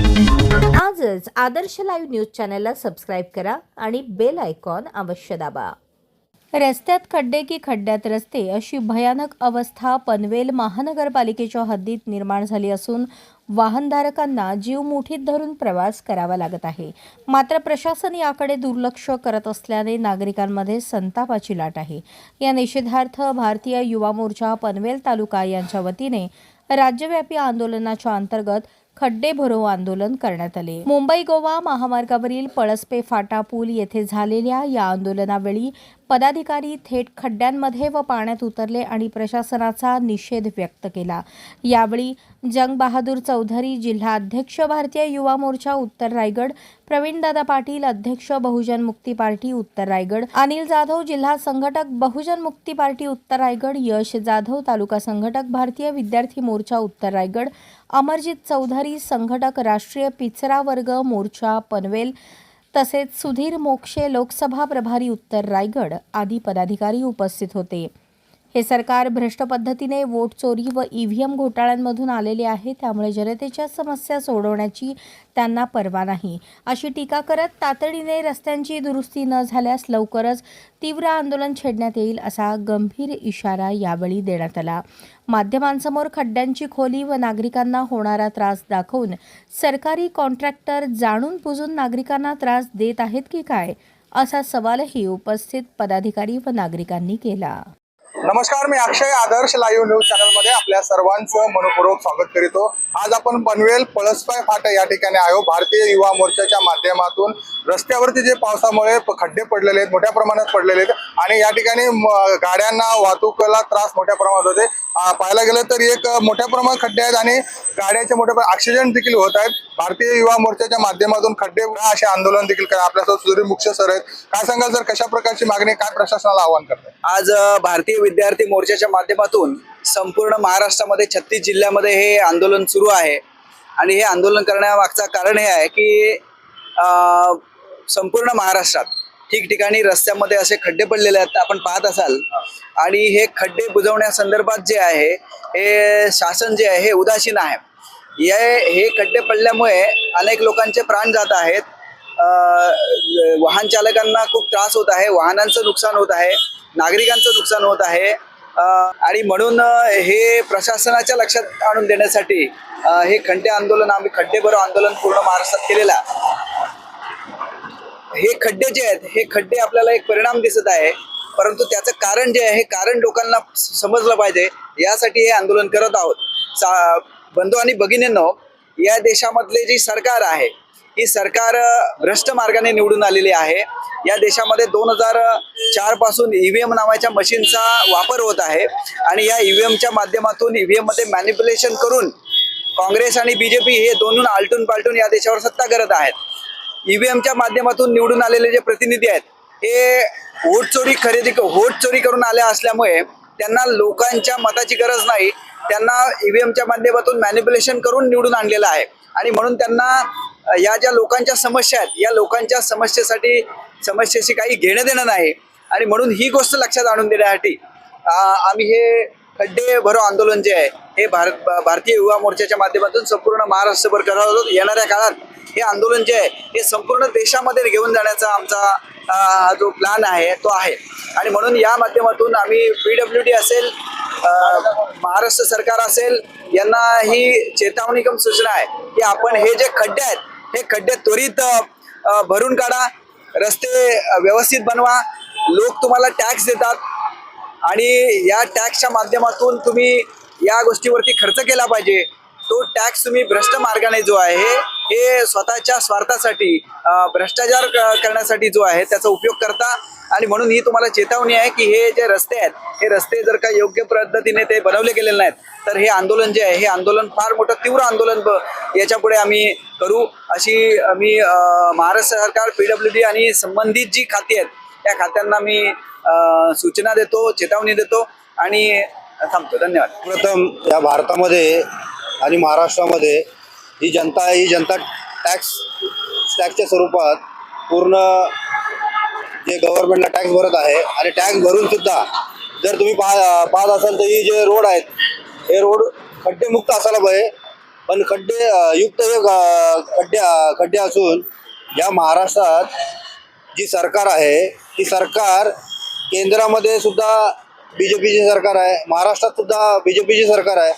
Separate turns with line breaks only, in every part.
आजच Adarsh live news चॅनलला subscribe करा आणि बेल आयकॉन अवश्य दाबा. रस्त्यात खड्डे की खड्ड्यात रस्ते अशी भयानक अवस्था पनवेल महानगरपालिकेच्या हद्दीत निर्माण झाली असून वाहनधारकांना जीव मुठीत धरून प्रवास करावा लागत आहे. मात्र प्रशासन याकडे दुर्लक्ष करत असल्याने नागरिकांमध्ये संतापाची लाट आहे. या निषेधार्थ भारतीय युवा मोर्चा पनवेल तालुका यांच्या वतीने राज्यव्यापी आंदोलनाच्या अंतर्गत खड्डे भरो आंदोलन करण्यात आले. मुंबई गोवा महामार्गावरील पळसपे फाटा पूल येथे झालेल्या या आंदोलनावेळी पदाधिकारी थेट खड्ड्यांमध्ये व पाण्यात उतरले आणि प्रशासनाचा निषेध व्यक्त केला. यावेळी जंग बहादूर चौधरी जिल्हा अध्यक्ष भारतीय युवा मोर्चा उत्तर रायगड प्रवीणदादा पाटील अध्यक्ष बहुजन मुक्ती पार्टी उत्तर रायगड अनिल जाधव जिल्हा संघटक बहुजन मुक्ती पार्टी उत्तर रायगड यश जाधव तालुका संघटक भारतीय विद्यार्थी मोर्चा उत्तर रायगड अमरजित चौधरी संघटक राष्ट्रीय पिचरा वर्ग मोर्चा पनवेल तसेच सुधीर मोक्षे लोकसभा प्रभारी उत्तर रायगड आदी पदाधिकारी उपस्थित होते. हे सरकार भ्रष्ट पद्धतीने वोट चोरी व ईव्हीएम घोटाळ्यांमधून आलेले आहे त्यामुळे जनतेच्या समस्या सोडवण्याची त्यांना पर्वा नाही. अशी टीका करत तातडीने रस्त्यांची दुरुस्ती न झाल्यास लवकरच तीव्र आंदोलन छेडण्यात येईल असा गंभीर इशारा यावेळी देण्यात आला. माध्यमांसमोर खड्ड्यांची खोली व नागरिकांना होणारा त्रास दाखवून सरकारी कॉन्ट्रॅक्टर जाणून बुजून नागरिकांना त्रास देत आहेत की काय असा सवालही उपस्थित पदाधिकारी व नागरिकांनी केला.
नमस्कार मी अक्षय आदर्श लाईव्ह न्यूज चॅनलमध्ये आपल्या सर्वांचं मनपूर्वक स्वागत करीतो. आज आपण पनवेल पळसपाय फाटा या ठिकाणी आहो. भारतीय युवा मोर्चाच्या माध्यमातून रस्त्यावरती जे पावसामुळे खड्डे पडलेले आहेत मोठ्या प्रमाणात पडलेले आहेत आणि या ठिकाणी गाड्यांना वाहतुकीला त्रास मोठ्या प्रमाणात होते पाहायला गेलं तर एक मोठ्या प्रमाणात खड्डे आहेत आणि गाड्याचे मोठ्या ऍक्सिडेंट देखील होत आहेत. भारतीय युवा मोर्चाच्या माध्यमातून खड्डे असे आंदोलन देखील करा आपल्यासोबत सुधीर मुख्य सर आहेत. काय सांगाल सर कशा प्रकारची मागणी काय प्रशासनाला आवाहन करतात
आज भारतीय विद्यार्थी मोर्चाच्या माध्यमातून संपूर्ण महाराष्ट्रामध्ये छत्तीस जिल्ह्यामध्ये हे आंदोलन सुरू आहे. आणि हे आंदोलन करण्यामागचं कारण हे आहे की संपूर्ण महाराष्ट्रात ठिकठिकाणी रस्त्यामध्ये असे खड्डे पडलेले आहेत आपण पाहत असाल. आणि हे खड्डे बुजवण्यासंदर्भात जे आहे हे शासन जे आहे हे उदासीन आहे. या हे खड्डे पडल्यामुळे अनेक लोकांचे प्राण जात आहेत. वाहन चालकांना खूप त्रास होत आहे वाहनांचं नुकसान होत आहे. नागरिकांचं नुकसान होत आहे. आणि म्हणून हे प्रशासनाच्या लक्षात आणून देण्यासाठी हे खड्डे आंदोलन आम्ही खड्डे भरो आंदोलन पूर्ण महाराष्ट्रात केलेलं आहे. हे खड्डे जे आहेत हे खड्डे आपल्याला एक परिणाम दिसत आहे. परंतु त्याचं कारण जे आहे हे कारण लोकांना समजलं पाहिजे. यासाठी हे आंदोलन करत आहोत. सा बंधू आणि भगिनींनो या देशामधले जी सरकार आहे ही सरकार भ्रष्ट मार्गाने निवडून आलेली आहे. या देशामध्ये दोन हजार चारपासून ईव्हीएम नावाच्या मशीनचा वापर होत आहे आणि या ईव्हीएमच्या माध्यमातून ई व्ही एममध्ये मॅनिप्युलेशन करून काँग्रेस आणि बीजेपी हे दोन आलटून पालटून या देशावर सत्ता करत आहेत. ईव्हीएमच्या माध्यमातून निवडून आलेले जे प्रतिनिधी आहेत हे वोट चोरी खरेदी वोट चोरी करून आल्या असल्यामुळे त्यांना लोकांच्या मताची गरज नाही. त्यांना ईव्हीएमच्या माध्यमातून मॅनिप्युलेशन करून निवडून आणलेलं आहे. आणि म्हणून त्यांना या ज्या लोकांच्या समस्या आहेत या लोकांच्या समस्येसाठी समस्येशी काही घेणं देणं नाही. आणि म्हणून ही गोष्ट लक्षात आणून देण्यासाठी आम्ही हे खड्डे भरो आंदोलन जे आहे हे भारत भारतीय युवा मोर्चाच्या माध्यमातून संपूर्ण महाराष्ट्रभर करत आहोत. येणाऱ्या काळात हे आंदोलन जे आहे हे संपूर्ण देशामध्ये घेऊन जाण्याचा आमचा जो प्लॅन आहे तो आहे. आणि म्हणून या माध्यमातून आम्ही पी डब्ल्यू डी असेल महाराष्ट्र सरकार असेल यांना ही चेतावणी कम सूचना आहे की आपण हे जे खड्डे आहेत हे खड्डे त्वरित भरून काढा. रस्ते व्यवस्थित बनवा. लोक तुम्हाला टॅक्स देतात. आणि या टॅक्सच्या माध्यमातून तुम्ही या गोष्टीवरती खर्च केला पाहिजे. तो टॅक्स तुम्ही भ्रष्ट मार्गाने जो आहे हे स्वतःच्या स्वार्थासाठी भ्रष्टाचार करण्यासाठी जो आहे त्याचा उपयोग करता. आणि म्हणून ही तुम्हाला चेतावणी आहे की हे जे रस्ते आहेत हे रस्ते जर का योग्य पद्धतीने ते बनवले गेलेले नाहीत तर हे आंदोलन जे आहे हे आंदोलन फार मोठं तीव्र आंदोलन ब- याच्यापुढे आम्ही करू. अशी मी महाराष्ट्र सरकार पी डब्ल्यू डी आणि संबंधित जी खाती आहेत त्या खात्यांना मी सूचना देतो चेतावणी देतो. आणि थांबतो. धन्यवाद.
प्रथम या भारतामध्ये आणि महाराष्ट्रामध्ये ही जनता ही जनता टॅक्स टॅक्सच्या स्वरूपात पूर्ण जे गव्हर्नमेंटला टॅक्स भरत आहे आणि टॅक्स भरून सुद्धा जर तुम्ही पाह पाहत असाल तर ही जे रोड आहेत हे रोड खड्डेमुक्त असायला पाहिजे. पण खड्डे युक्त हे खड्डे खड्डे असून या महाराष्ट्रात जी सरकार आहे ती सरकार केंद्रामध्ये सुद्धा बी जे पीची सरकार आहे. महाराष्ट्रात सुद्धा बी जे पीची सरकार आहे.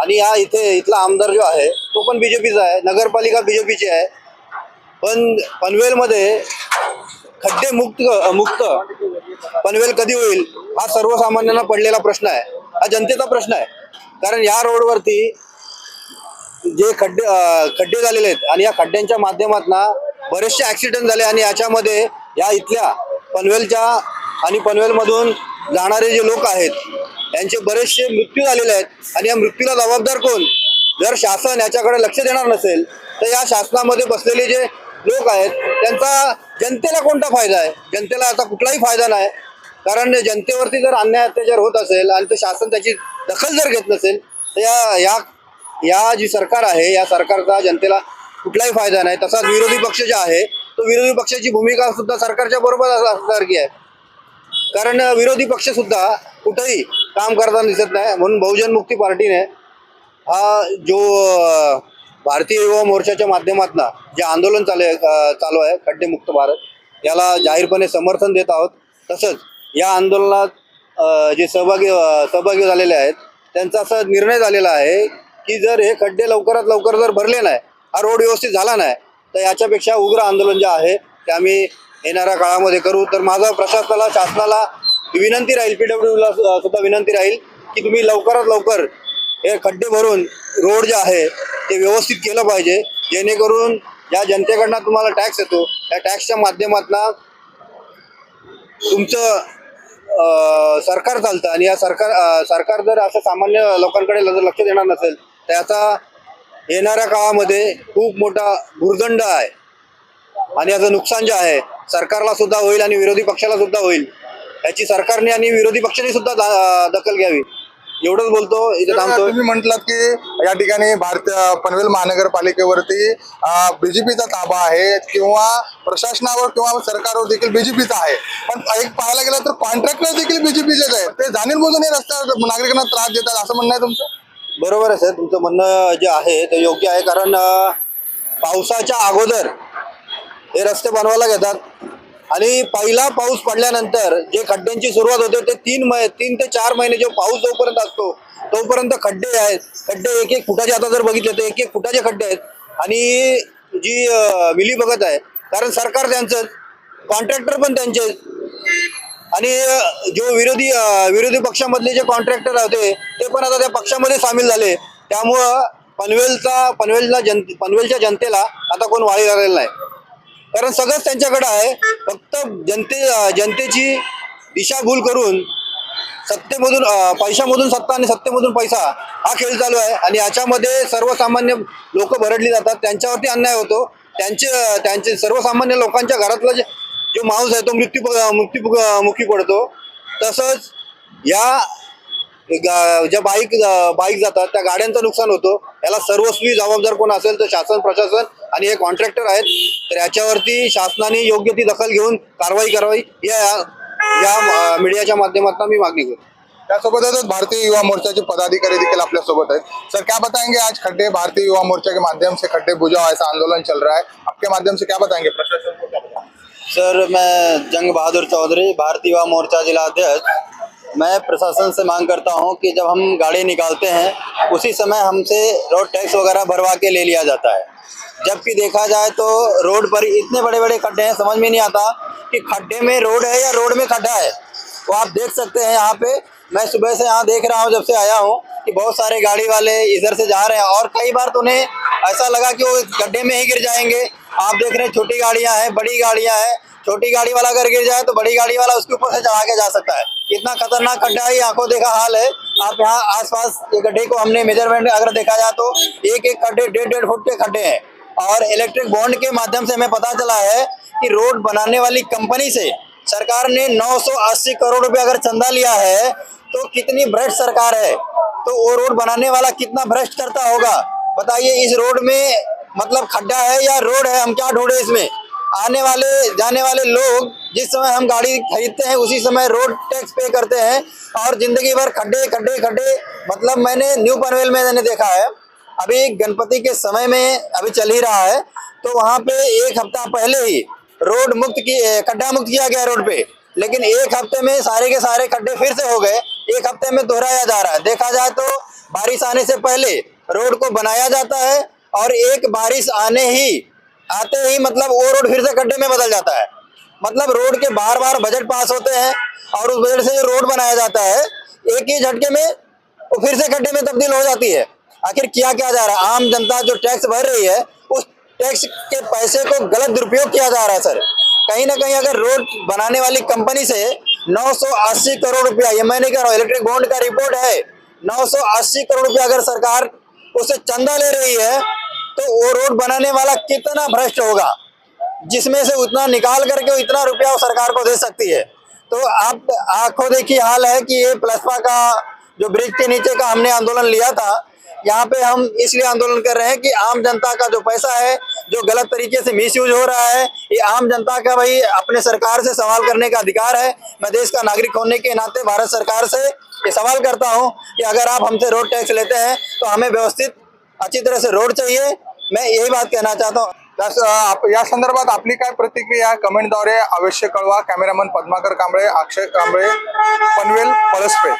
आणि हा इथे इथला आमदार जो आहे तो पण बी जे पीचा आहे. नगरपालिका बीजेपीची आहे. पण पनवेलमध्ये खड्डे मुक्त मुक्त. पनवेल कधी होईल हा सर्वसामान्यांना पडलेला प्रश्न आहे. हा जनतेचा प्रश्न आहे. कारण या रोडवरती जे खड्डे खड्डे झालेले आहेत आणि या खड्ड्यांच्या माध्यमातून बरेचसे ऍक्सिडेंट झाले आणि याच्यामध्ये या इथल्या पनवेलच्या आणि पनवेलमधून जाणारे जे लोक आहेत यांचे बरेचसे मृत्यू झालेले आहेत आणि या मृत्यूला जबाबदार कोण? जर शासन याच्याकडे लक्ष देणार नसेल तर या शासनामध्ये बसलेले जे लोक आहेत त्यांचा जनतेला कोणता फायदा आहे? जनतेला आता कुठलाही फायदा नाही. कारण जनतेवरती जर अन्याय अत्याचार होत असेल आणि ते शासन त्याची दखल जर घेत नसेल तर या या या जी सरकार आहे या सरकारचा जनतेला कुठलाही फायदा नाही. तसाच विरोधी पक्ष जे आहे तो विरोधी पक्षाची भूमिका सुद्धा सरकारच्या बरोबर असल्यासारखी आहे. कारण विरोधी पक्ष सुद्धा कुठंही काम करताना दिसत नाही. म्हणून बहुजन मुक्ती पार्टीने हा जो भारतीय युवा मोर्चाच्या माध्यमातून जे आंदोलन चालू आहे चालू आहे खड्डेमुक्त भारत याला जाहीरपणे समर्थन देत आहोत. तसंच या आंदोलनात जे सहभागी सहभागी झालेले आहेत त्यांचा असा निर्णय झालेला आहे की जर हे खड्डे लवकरात लवकर जर भरले नाही हा रोड व्यवस्थित झाला नाही तर याच्यापेक्षा उग्र आंदोलन जे आहे ते आम्ही येणाऱ्या काळामध्ये करू. तर माझा प्रशासनाला शासनाला विनंती राहील पी डब्ल्यूला सुद्धा विनंती राहील की तुम्ही लवकरात लवकर हे खड्डे भरून रोड जे आहे ते व्यवस्थित केलं पाहिजे. जेणेकरून या जनतेकडनं तुम्हाला टॅक्स येतो. त्या टॅक्सच्या माध्यमातून तुमचं सरकार चालतं. आणि या सरकार सरकार जर असं सामान्य लोकांकडे जर लक्ष देणार नसेल तर याचा येणाऱ्या काळामध्ये खूप मोठा भुर्दंड आहे. आणि याचं नुकसान जे आहे सरकारला सुद्धा होईल आणि विरोधी पक्षाला सुद्धा होईल. याची सरकारने आणि विरोधी पक्षाने सुद्धा दखल घ्यावी. एवढंच बोलतो इथे थांबतो
तुम्ही म्हटलात की या ठिकाणी भारतीय पनवेल महानगरपालिकेवरती बीजेपीचा ताबा आहे किंवा प्रशासनावर किंवा सरकारवर देखील बीजेपीचा आहे. पण एक पाहायला गेलं तर कॉन्ट्रॅक्टर देखील बीजेपीचेच आहे ते जाणीव बुजून हे रस्त्यावर नागरिकांना त्रास देतात असं म्हणणं आहे तुमचं?
बरोबर आहे सर. तुमचं म्हणणं जे आहे ते योग्य आहे. कारण पावसाच्या अगोदर हे रस्ते बनवायला घेतात. आणि पहिला पाऊस पडल्यानंतर जे खड्ड्यांची सुरुवात होते ते तीन मै तीन ते चार महिने जो पाऊस जोपर्यंत असतो तोपर्यंत खड्डे आहेत. खड्डे एक एक फुटाचे आता जर बघितले तर एक एक फुटाचे खड्डे आहेत. आणि जी विली बघत आहे कारण सरकार त्यांचं कॉन्ट्रॅक्टर पण त्यांचे आणि जो विरोधी विरोधी पक्षामधले जे कॉन्ट्रॅक्टर होते ते पण आता त्या पक्षामध्ये सामील झाले. त्यामुळं पनवेलचा पनवेलला जन पनवेलच्या जनतेला आता कोण वाळी लागलेला नाही. कारण सगळंच त्यांच्याकडे आहे. फक्त जनते जनतेची दिशाभूल करून सत्तेमधून पैशामधून सत्ता आणि सत्तेमधून पैसा हा खेळ चालू आहे. आणि याच्यामध्ये सर्वसामान्य लोक भरडली जातात. त्यांच्यावरती अन्याय होतो. त्यांचे त्यांचे सर्वसामान्य लोकांच्या घरातला जे जो माणूस आहे तो मृत्यू मृत्यू मुखी पडतो. तसंच या ज्या बाईक बाईक जातात त्या गाड्यांचं नुकसान होतो. याला सर्वस्वी जबाबदार कोण असेल तर शासन प्रशासन आणि हे कॉन्ट्रॅक्टर आहेत. तर याच्यावरती शासनाने योग्य ती दखल घेऊन कारवाई करावी. या या मीडियाच्या माध्यमातून मी मागणी करतो.
त्यासोबतच भारतीय युवा मोर्चा के पदाधिकारी देखिए आपल्यासोबत आहेत. सर क्या बताएंगे आज खड्डे? भारतीय युवा मोर्चा के माध्यम से खड्डे बुझाओ ऐसा आंदोलन चल रहा है. आपके माध्यम से क्या बताएंगे? प्रशासन को क्या बताएंगे?
सर मैं जंग बहादुर चौधरी भारतीय युवा मोर्चा जिला अध्यक्ष। मैं प्रशासन से मांग करता हूँ कि जब हम गाड़ी निकालते हैं, उसी समय हमसे रोड टैक्स वगैरह भरवा के ले लिया जाता है। जबकि देखा जाए तो रोड पर इतने बड़े बड़े खड्डे हैं, समझ में नहीं आता कि खड्डे में रोड है या रोड में खड्डा है। तो आप देख सकते हैं यहाँ पे, मैं सुबह से यहाँ देख रहा हूँ, जब से आया हूँ, कि बहुत सारे गाड़ी वाले इधर से जा रहे हैं और कई बार तो उन्हें ऐसा लगा कि वो गड्ढे में ही गिर जाएँगे। आप देख रहे हैं छोटी गाड़ियाँ हैं, बड़ी गाड़ियाँ हैं छोटी गाड़ी वाला अगर गिर जाए तो बड़ी गाड़ी वाला उसके ऊपर से चढ़ा के जा सकता है। इतना खतरनाक गड्ढा है आँखों देखा हाल है। आप यहाँ आसपास ये गड्ढे को हमने मेज़रमेंट अगर देखा जाए तो एक एक खड्डे, डेढ़ डेढ़ फुट के खड्डे हैं। और इलेक्ट्रिक बॉन्ड के माध्यम से हमें पता चला है कि रोड बनाने वाली कंपनी से सरकार ने 980 करोड़ रुपए अगर चंदा लिया है तो कितनी भ्रष्ट सरकार है? तो वो रोड बनाने वाला कितना भ्रष्ट करता होगा? बताइए, इस रोड में मतलब खड्डा है या रोड है? हम क्या ढूंढे इसमें? आने वाले, जाने वाले लोग जिस समय हम गाड़ी खरीदते हैं, उसी समय रोड टैक्स पे करते हैं और ज़िंदगी भर खड्डे खड्डे खड्डे मतलब मैंने न्यू पनवेल में मैंने देखा है।
अभी गणपति के समय में अभी चल ही रहा है तो वहाँ पे एक हफ़्ता पहले ही रोड मुक्त की, खड्डा मुक्त किया गया रोड पे। लेकिन एक हफ़्ते में सारे के सारे खड्डे फिर से हो गए, एक हफ़्ते में दोहराया जा रहा है। देखा जाए तो बारिश आने से पहले रोड को बनाया जाता है और एक बारिश आने ही आते ही मतलब वो रोड फिर से खड्डे में बदल जाता है। मतलब रोड के बार बार बजट पास होते हैं और उस बजट से जो रोड बनाया जाता है। एक ही झटके में वो फिर से खड्डे में तब्दील हो जाती है। आखिर किया क्या जा रहा है? आम जनता जो टैक्स भर रही है, उस टैक्स के पैसे को गलत दुरुपयोग किया जा रहा है, सर। कहीं ना कहीं अगर रोड बनाने वाली कंपनी से 980 करोड़ रुपया, ये मैं नहीं कह रहा हूँ, इलेक्ट्रिक बॉन्ड का रिपोर्ट है 980 करोड़ रुपया अगर सरकार उसे चंदा ले रही है तो वो रोड बनाने वाला कितना भ्रष्ट होगा? जिसमें से उतना निकाल करके इतना रुपया वो सरकार को दे सकती है। तो आप आँखों देखी हाल है कि ये प्लसपा का, जो ब्रिज के नीचे का हमने आंदोलन लिया था, यहाँ पे हम इसलिए आंदोलन कर रहे हैं कि आम जनता का जो पैसा है, जो गलत तरीके से मिसयूज हो रहा है, ये आम जनता का भाई अपने सरकार से सवाल करने का अधिकार है। मैं देश का नागरिक होने के नाते भारत सरकार से ये सवाल करता हूँ कि अगर आप हमसे रोड टैक्स लेते हैं तो हमें व्यवस्थित अच्छी तरह से रोड चाहिए मैं यही बात कहना चाहता हूँ।
आप या संदर्भात आपली काय प्रतिक्रिया? कमेंटद्वारे अवश्य कळवा. कॅमेरामन पद्माकर कांबळे अक्षय कांबळे पनवेल पळसपे.